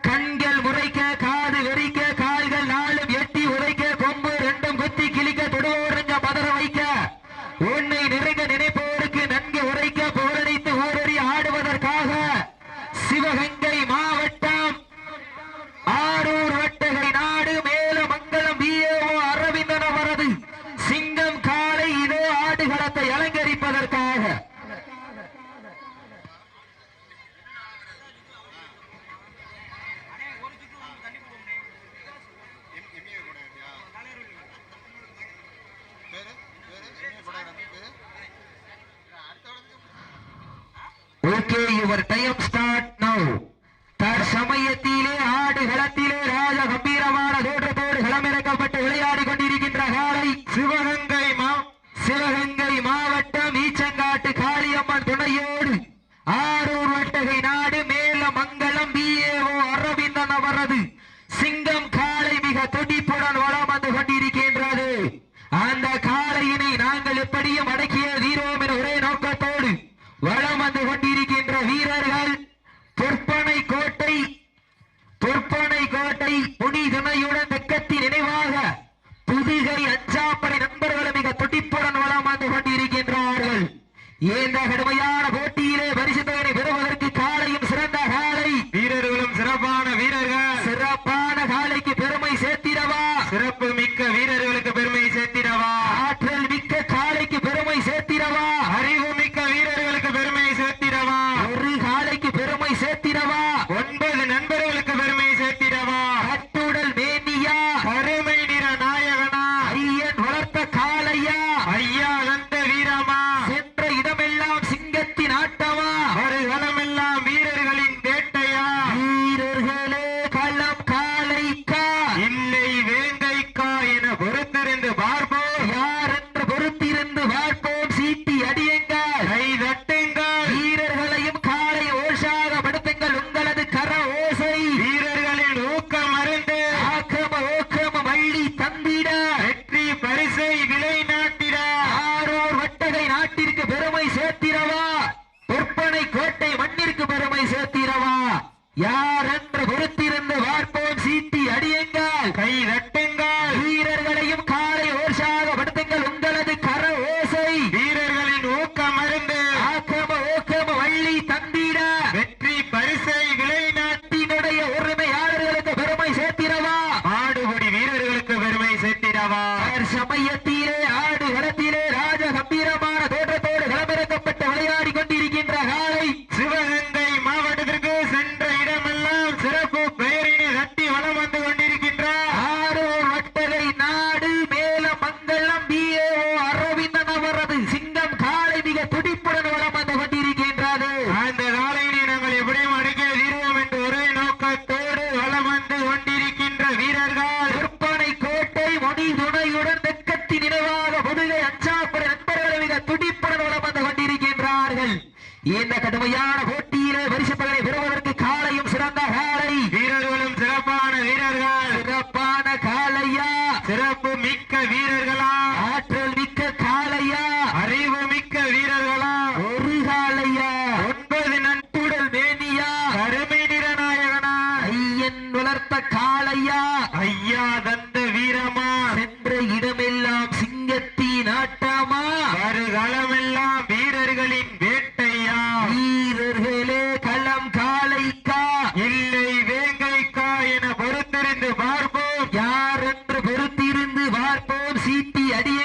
கண் okay your time இந்த கடுமையான போட்டி இந்த கடுமையான போட்டியிலே பரிசு பகலை பெறுவதற்கு காலையும் சிறந்த காலை. வீரர்களும் சிறப்பான வீரர்கள். சிறப்பான காலையா? சிறப்பு மிக்க வீரர்களா? பார்ப்போம். யார் என்று பொறுத்திருந்து பார்ப்போம். சீட்டி அடிய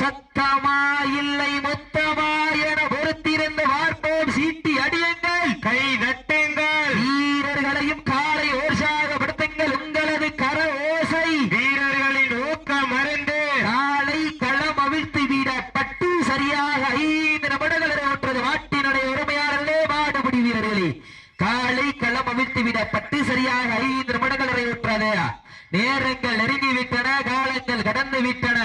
சத்தமா இல்லை மொத்தமா என பொறுத்திருந்து பார்ப்போம் சீட்டி அடியுங்கள். கை தட்டுங்கள். வீரர்களையும் காலை ஓசாகப்படுத்துங்கள் உங்களது கர ஓசை. வீரர்களின் ஊக்கம் மறைந்து காலை களம் அவிழ்த்து விடப்பட்டு சரியாக ஐந்து நிமிடங்கள் ஓட்டுறது மாட்டினுடைய உரிமையாளர்களே மாடுபிடி வீரர்களே. காலை களம் அவிழ்த்து விடப்பட்டு சரியாக ஐந்து நிமிடங்கள் நிறைவுற்றது நேரங்கள் நெருங்கி விட்டன காலங்கள் கடந்து விட்டன.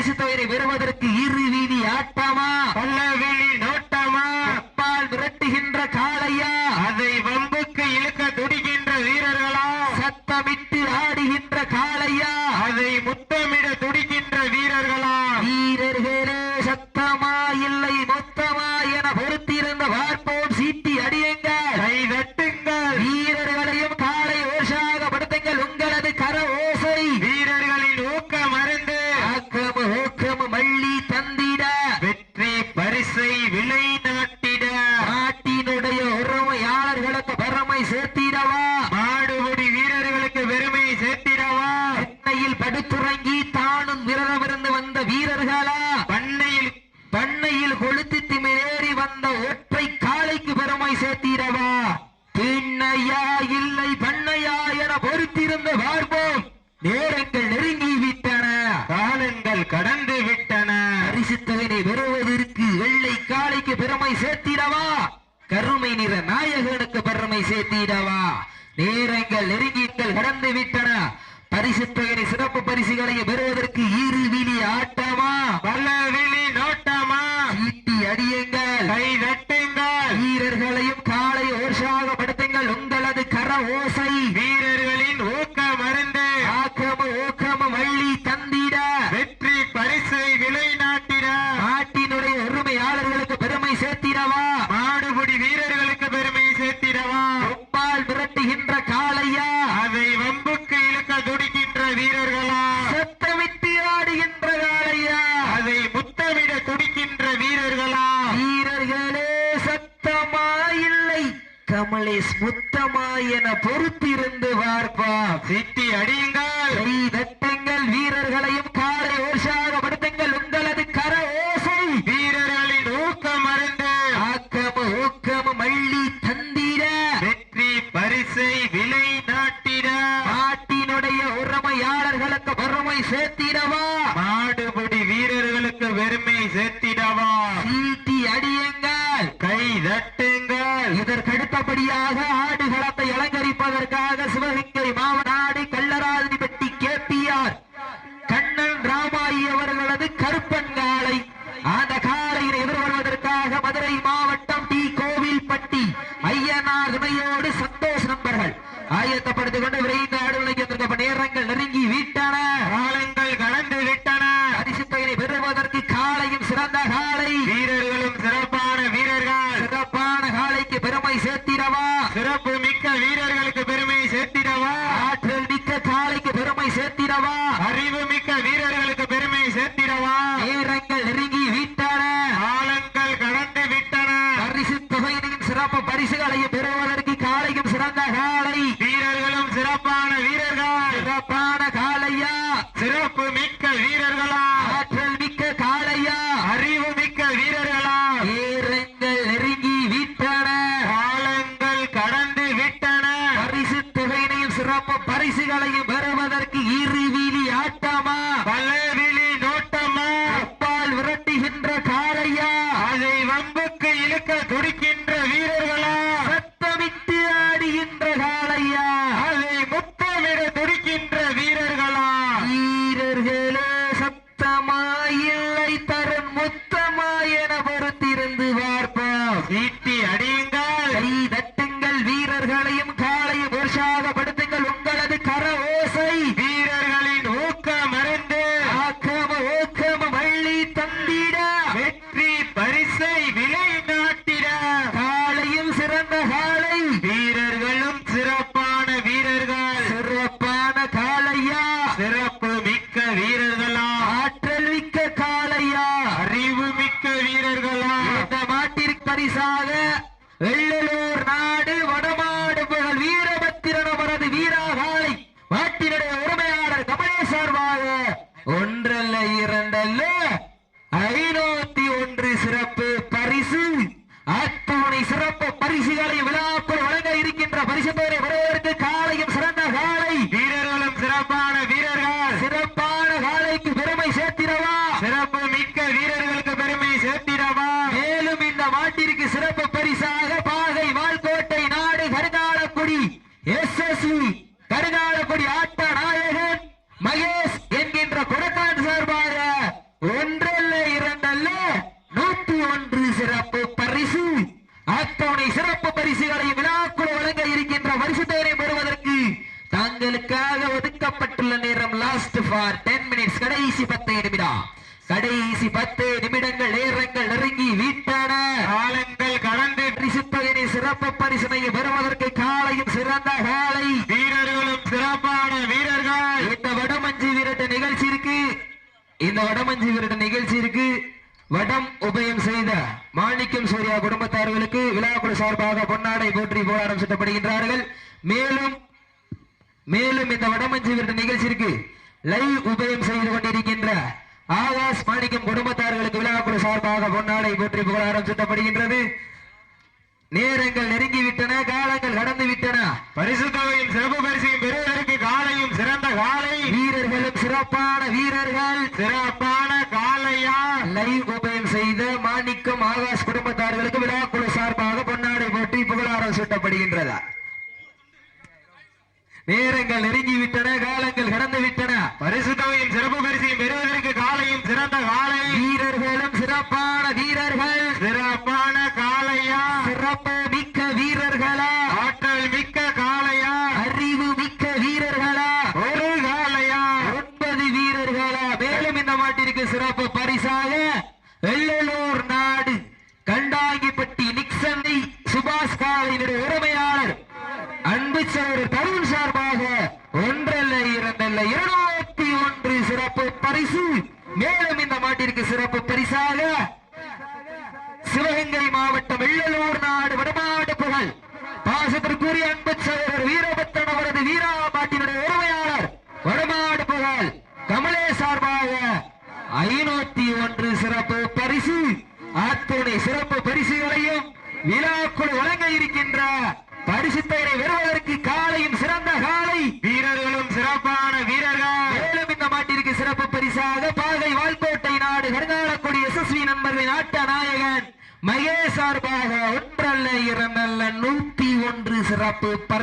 பரிசு தொகையை பெறுவதற்கு இரு வீதி ஆட்டமா? பல்லவிழி நோட்டமா அப்பால் விரட்டுகின்ற காளையா? அதை வம்புக்கு இழுக்க துடிக்கின்ற வீரர்களா? சத்தமிட்டு ஆடுகின்ற காளையா? அதை முத்தமிட துடிக்கின்ற வீரர்களா வீரர்களே சத்தமா இல்லை மொத்தமா என பொறுத்திருந்த பார்ப்போம் சீட்டி அடியுங்கள் கை தட்டுங்கள் வீரர்களையும் காலை ஓசாகப்படுத்துங்கள் உங்களது கர ஓசை வீரர்களின் ஊக்கம் மருந்து ஆக்கம ஊக்கம மள்ளி தந்திட வெற்றி பரிசை விலை நாட்டிட நாட்டினுடைய உரிமையாளர்களுக்கு பெருமை சேர்த்திடவா மாடுபடி வீரர்களுக்கு பெருமை சேர்த்திடவா சென்னையில் படுத்துறங்கி தானும் விரதமிருந்து வந்த வீரர்களா பண்ணையில் பண்ணையில் கொளுத்து திமிரேறி வந்த ஒற்றை காளைக்கு பெருமை பின்னையா இல்லை பண்ணையா என பொறுத்திருந்து பார்ப்போம். நேரங்கள் நெருங்கி விட்டன. காலங்கள் கடந்து விட்டன. பரிசு பெறுவதற்கு வெள்ளை காளைக்கு பெருமை சேர்த்திடவா? கருமை நிற நாயகனுக்கு பெருமை சேர்த்திடவா? நேரங்கள் நெருங்கிகள் கடந்து விட்டன. பரிசுத்தகனை சிறப்பு பரிசுகளை பெறுவதற்கு இரு விழி ஆட்டமா? வல்லவில் நோட்டமா ஈட்டி அடியுங்கள் கை தட்டுங்கள் வீரர்களையும் காலை ஓசாகப்படுத்துங்கள் உங்களது கர ஓசை வீரர்களின் ஊக்க மருந்து ஆக்கம ஊக்கம வள்ளி தந்திட வெற்றி பரிசை விலை நாட்டிட நாட்டினுடைய உரிமையாளர்களுக்கு பெருமை சேர்த்திடவா மாடுபடி வீரர்களுக்கு பெருமை சேர்த்திடவா ஒப்பால் விரட்டுகின்ற காளையா அதை வம்புக்கு இழுக்க துடிக்கின்ற வீரர்களா சத்தமிட்டு ஆடுகின்ற காளையா அதை முத்தமிட துடிக்கின்ற வீரர்களா வீரர்களே சத்தமா இல்லை கமலேஷ் முத்தமா என பொறுத்திருந்து பார்ப்பா. சிட்டி அடியுங்கள். வீரர்களையும் காலை ஓசாகப்படுத்துங்கள் உங்களது கர ஓசை. வீரர்களின் ஊக்க மருந்து ஆக்கம ஊக்கம மள்ளி தந்திட. வெற்றி பரிசை விலை நாட்டிட. நாட்டினுடைய உரிமையாளர்களுக்கு பெருமை சேர்த்திடவா. மாடுபடி வீரர்களுக்கு பெருமை சேர்த்திடவா. சீட்டி அடியுங்கள். கை தட்டுங்கள். இதற்கடுத்தபடியாக ஆடுகளத்தை அலங்கரிப்பதற்காக சிவகங்கை மாவட்ட கள்ளராஜிபட்டி கேபிஆர் கண்ணன் ராமாயி அவர்களது கருப்பன் காளை அந்த காளையினை எதிர்கொள்வதற்காக மதுரை மாவட்டம் டி கோவில்பட்டி ஐயனார் துணையோடு சந்தோஷ் நண்பர்கள் ஆயத்தப்படுத்திக் கொண்டு விரைந்து ஆடுகளுக்கு நேரங்கள் நெருங்கி விட்டன காலங்கள் கடந்து விட்டன பரிசு தொகையை பெறுவதற்கு காளையும் சிறந்த காளை வீரர்களும் சிறப்பான வீரர்கள் சிறப்பான காளைக்கு பெருமை சேர்த்திடவா சிறப்பு மிக்க வீரர்களுக்கு பெருமை சேர்த்திடவா? ஆற்றல் மிக்க காளைக்கு பெருமை சேர்த்திடவா? அறிவு மிக்க வீரர்களுக்கு பெருமை சேர்த்திடவா? நேரங்கள் நெருங்கி விட்டன காலங்கள் கடந்து விட்டன பரிசு தொகையினையும் சிறப்பு பரிசுகளையும் பெறுவதற்கு காளையும் சிறந்த காளை வீரர்களும் சிறப்பான வீரர்கள் சிறப்பான காளையா சிறப்பு மிக்க வீரர்களா ஆற்றல் மிக்க காளையா அறிவு மிக்க வீரர்களா நேரங்கள் நெருங்கி விட்டன காலங்கள் கடந்து விட்டன பரிசு தொகையினையும் சிறப்பு பரிசுகளையும் பெறுவதற்கு இரு வீதி ஆட்டமா? பல்லவிழி நோட்டமா? அப்பால் விரட்டுகின்ற காளையா? அதை வம்புக்கு இழுக்க துடிக்கின்ற எஸ்எஸ்வி கருநாளக்குடி ஆட்ட நாயகன் மகேஷ் என்கின்ற கொடக்கான் சார்பாக ஒன்றல்ல இரண்டல்ல நூத்தி ஒன்று சிறப்பு பரிசு. அத்தோனை சிறப்பு பரிசுகளை விழாக்குழு வழங்க இருக்கின்ற பரிசுத்தோரை பெறுவதற்கு தங்களுக்காக ஒதுக்கப்பட்டுள்ள நேரம் லாஸ்ட் ஃபார் டென் மினிட்ஸ் கடைசி பத்து நிமிடம். கடைசி பத்து நிமிடங்கள் நேரம் ராமஞ்சி விருது நிகழ்ச்சியிற்கு வடம் உபயம் செய்த மாணிக்கம் சூர்யா குடும்பத்தார்களுக்கு விழாக்குழு சார்பாக பொன்னாடை போற்றி போராடம் சுட்டப்படுகின்றார்கள். மேலும் மேலும் இந்த வடமஞ்சி விருது நிகழ்ச்சிக்கு லைவ் உபயம் செய்து கொண்டிருக்கின்ற ஆகாஷ் மாணிக்கம் குடும்பத்தார்களுக்கு விழாக்குழு சார்பாக பொன்னாடை போற்றி புகழாரம் சுட்டப்படுகின்றது. நேரங்கள் நெருங்கிவிட்டன காலங்கள் கடந்து விட்டன பரிசு தொகையும் சிறப்பு பரிசையும் பெறுவதற்கு காலையும் சிறந்த காலை. வீரர்களும் சிறப்பான வீரர்கள். சிறப்பான காலையா லைவ் உபயம் செய்த மாணிக்கம் ஆகாஷ் குடும்பத்தார்களுக்கு விழாக்குழு சார்பாக பொன்னாடை போட்டி புகழாரம் சூட்டப்படுகின்றதா நேரங்கள் நெருங்கிவிட்டன காலங்கள் கடந்து விட்டன பரிசு தொகையும் சிறப்பு பரிசையும் பெறுவதற்கு காலையும் சிறந்த காலை. வீரர்களும் சிறப்பான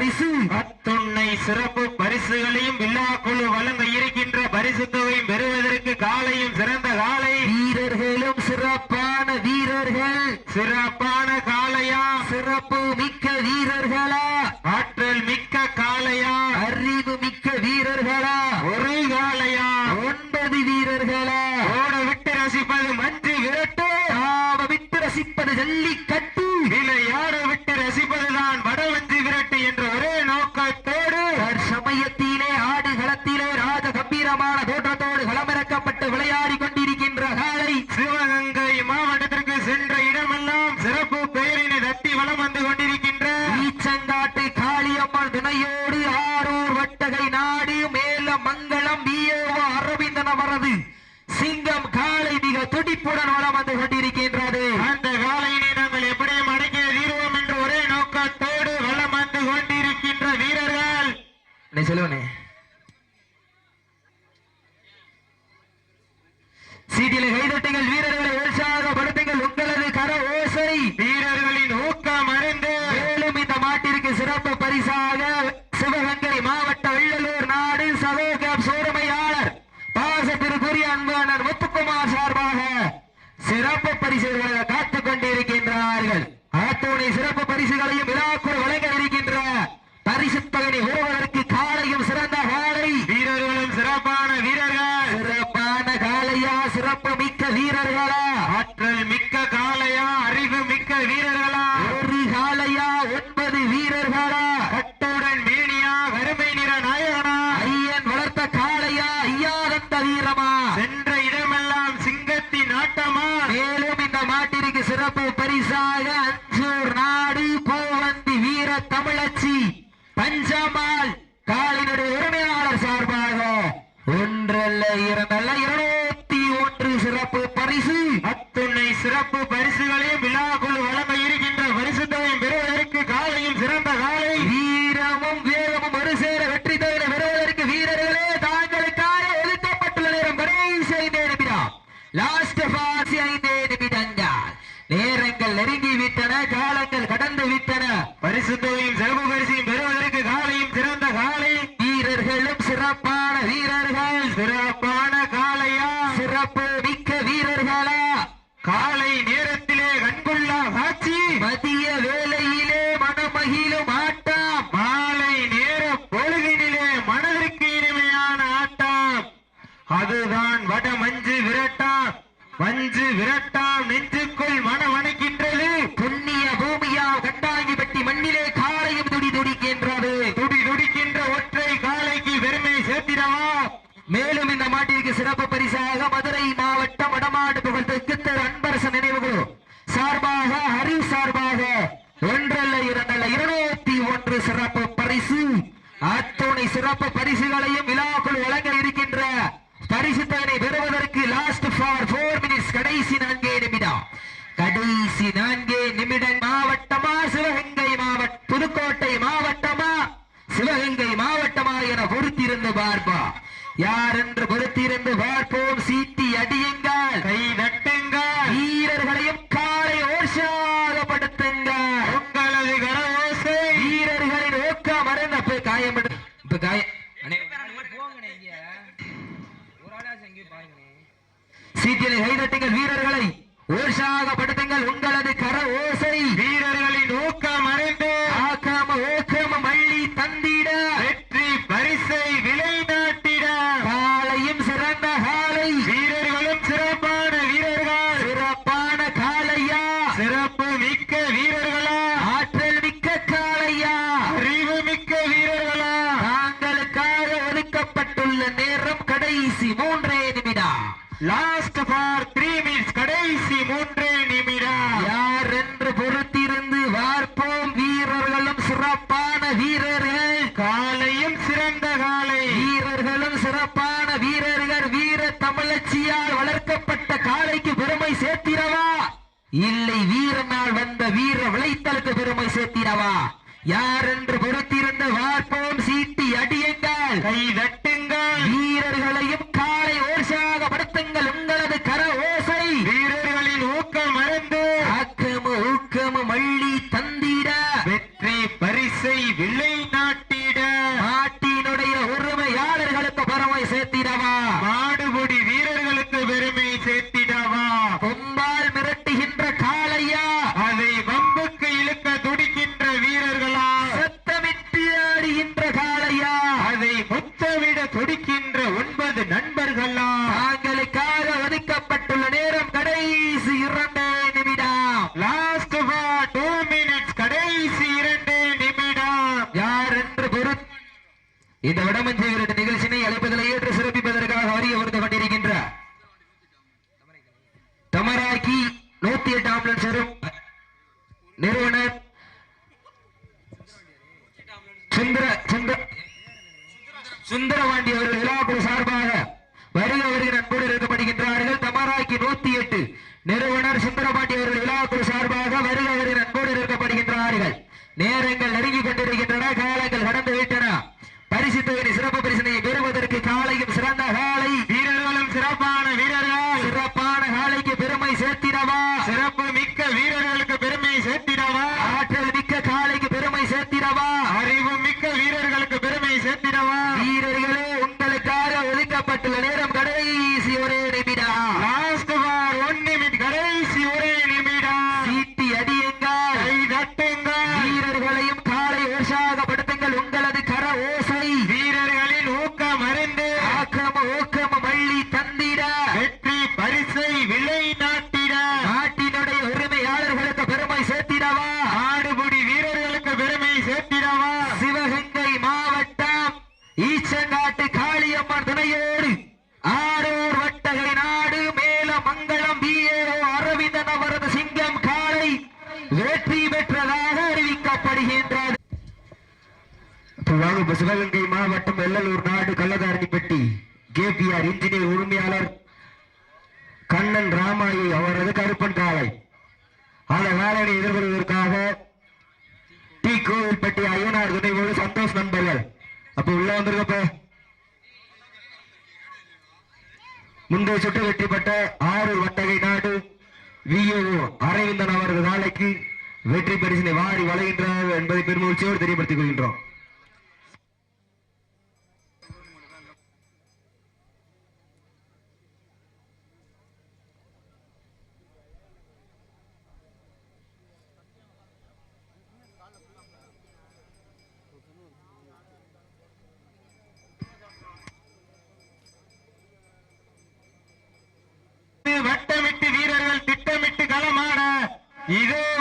பரிசு. அத்துணை சிறப்பு பரிசுகளையும் விழாக்குழு வழங்க இருக்கின்ற பரிசு தொகையும் பெறுவதற்கு காலையும் சிறந்த காலை. வீரர்களும் சிறப்பான வீரர்கள். சிறப்பான காலையா சிறப்பு மிக்க வென்று நெஞ்சுக்குள் மனம் அணைக்கின்றது புண்ணிய பூமியா கட்டாங்கிப்பட்டி மண்ணிலே காலையும் துடி துடிக்கின்றது. துடி துடிக்கின்ற ஒற்றை காலைக்கு பெருமை சேர்த்திடவா? மேலும் இந்த மாட்டிற்கு சிறப்பு பரிசாக மதுரை மாவட்டம் வடமாடு புகழ் தெற்குத்தர் அன்பரசன் நினைவுகள் சார்பாக ஹரி சார்பாக ஒன்றல்ல இரண்டல்ல இருநூத்தி ஒன்று சிறப்பு பரிசு. அத்துணை சிறப்பு பரிசுகளையும் விழா வழங்க இருக்கின்ற பரிசு தொகையை பெறுவதற்கு லாஸ்ட் ஃபார் போர் மினிட்ஸ் கடைசி நான்கே நிமிடம் கடைசி நான்கே நிமிடம் மாவட்டமா சிவகங்கை மாவட்ட புதுக்கோட்டை மாவட்டமா சிவகங்கை மாவட்டமா என பொறுத்திருந்து பார்ப்பா யார் என்று பொறுத்திருந்து பார்ப்போம். சீட்டி அடியுங்கள். கை தட்டுங்கள் வீரர்களையும் காலை உற்சாகப்படுத்துங்கள் உங்களது கரவோசை வீரர்களின் ஊக்கம் மறந்த இப்ப காயம் இப்ப பாருங்கண்ணே சீட்டிலை கைதட்டுங்கள் வீரர்களை. உற்சாகப்படுத்துங்கள் உங்களது கர ஓசை வீரர்களின் ஊக்கம் அறிந்து ஆக்காம ஊக்கம மள்ளி தந்திட வெற்றி பரிசை விலை நாட்டிட காலையும் சிறந்த காலை வீரர்களும் சிறப்பான வீரர்கள் சிறப்பான காலையா சிறப்பு மிக்க வீரர்களா ஆற்றல் மிக்க காளையா அறிவு மிக்க வீரர்களா தாங்களுக்காக ஒதுக்கப்பட்டுள்ள நேரம் கடைசி மூன்றே நிமிடம். லாஸ்ட் ஃபார் த்ரீ மினிட்ஸ் கடைசி மூன்றே நிமிடம். யார் என்று பொறுத்திருந்து பார்ப்போம். வீரர்களும் சிறப்பான வீரர்கள். காலையும் சிறந்த காலை. வீரர்களும் சிறப்பான வீரர்கள். வீர தமிழச்சியால் வளர்க்கப்பட்ட காளைக்கு பெருமை சேர்த்திடவா? இல்லை வீரனால் வந்த வீர விளைத்தலுக்கு பெருமை சேர்த்திடவா? யார் என்று பொறுத்திருந்து பார்ப்போம். சீட்டி அடியுங்கள் கை வெட்டுங்கள். வீரர்களையும் காலை ஓர்சாகப்படுத்துங்கள் படுத்துங்கள் கர ஓசை வீரர்களின் ஊக்கம் அறிந்து ஆக்கமு ஊக்கமு மள்ளி தந்திட வெற்றி பரிசை விலை நாட்டிட நாட்டினுடைய உரிமையாளர்களுக்கு பெருமை சேர்த்திடவா மாடுபுடி வீரர்களுக்கு பெருமை சேர்த்திடவா கொம்பால் மிரட்டுகின்ற காளையா அதை வம்புக்கு இழுக்க துடிக்கின்ற வீரர்களா சத்தமிட்டு ஆடுகின்ற காளையா அதை முத்தமிட துடிக்கின்ற ஒன்பது நண்பர்களா தாங்களுக்காக ஒதுக்கப்பட்டுள்ள நேரம் கடைசி இரண்டே நிமிடம் லாஸ்ட் ஃபார் டூ மினிட்ஸ் கடைசி இரண்டு நிமிடம் யார் என்று பொறு இந்த வடமஞ்சை விரட்டு நிகழ்ச்சியினை அழைப்பதில் ஏற்று சிறப்பிப்பதற்காக வரிய வந்து கொண்டிருக்கின்ற தமராக்கி நூத்தி எட்டு ஆம்புலன்ஸ் வரும் நிறுவனர் சுந்தர சுந்தர சுந்தரவாண்டி அவர்கள் விழாக்குழு சார்பாக வருக வருகிற அன்போடு இருக்கப்படுகின்றார்கள் தமராக்கி நூத்தி எட்டு நிறுவனர் சுந்தரபாண்டி அவர்கள் விழாக்குழு சார்பாக வருக வருகிற அன்போடு இருக்கப்படுகின்றார்கள் நேரங்கள் நெருங்கிக் கொண்டிருக்கின்றன காலங்கள் கடந்து விட்டன பரிசு தொகை சிறப்பு பரிசனையை பெறுவதற்கு காலையும் சிறந்த காலை வீரர்களும் சிறப்பான வீரர்கள் சிறப்பான காலைக்கு பெருமை சேர்த்திடவா சிறப்பு மிக்க வீரர்களுக்கு பெருமை சேர்த்திடவா ஆற்றல் மிக்க காலைக்கு பெருமை சேர்த்திடவா அறிவு மிக்க வீரர்களுக்கு பெருமை சேர்த்திடவா? வீரர்கள் உங்களுக்காக ஒதுக்கப்பட்டுள்ள நேரம் கடைசி ஒரே நிமிடம் லாஸ்ட் ஃபார் ஒன் நிமிட் கடைசி ஒரே நிமிடம் சீட்டி அடியுங்கள் கை தட்டுங்கள் வீரர்களையும் காலை உற்சாகப்படுத்துங்கள் உங்களது கர ஓசை வீரர்களின் ஊக்கம் அறிந்து ஆக்கம ஊக்கம மள்ளி தந்திட வெற்றி பரிசை விலை நாட்டிட நாட்டினுடைய உரிமையாளர்களுக்கு பெருமை சேர்த்திடவா ஆடுபுடி வீரர்களுக்கு பெருமை சேர்த்திடவா சிவகங்கை மாவட்டம் ஈச்சங்காட்டு காளியம்மன் துணையோடு ஆரூர் வட்டகை நாடு மேல மங்களம் பிஏஓ அரவிந்தன் அவரது சிங்கம் காளை வெற்றி பெற்றதாக அறிவிக்கப்படுகின்றது. வாங்க சிவகங்கை மாவட்டம் வெள்ளலூர் நாடு கள்ளதாரணிப்பட்டி கேபிஆர் இன்ஜினியர் உரிமையாளர் கண்ணன் ராமாயி அவரது கருப்பன் காலை. அந்த வேலையை எதிர்கொள்வதற்காக டி. கோவில்பட்டி ஐயனார் துணைவோடு சந்தோஷ் நண்பர்கள். அப்ப உள்ள வந்திருக்கப்ப. முந்தைய சுட்டு வெற்றி பெற்ற ஆறு வட்டகை நாடு. விஏஓ அரவிந்தன் அவரது நாளைக்கு வெற்றி பரிசினை வாரி வழங்குகின்றார் என்பதை பெருமகிழ்ச்சியோடு தெரியப்படுத்திக் கொள்கின்றோம். ఇదే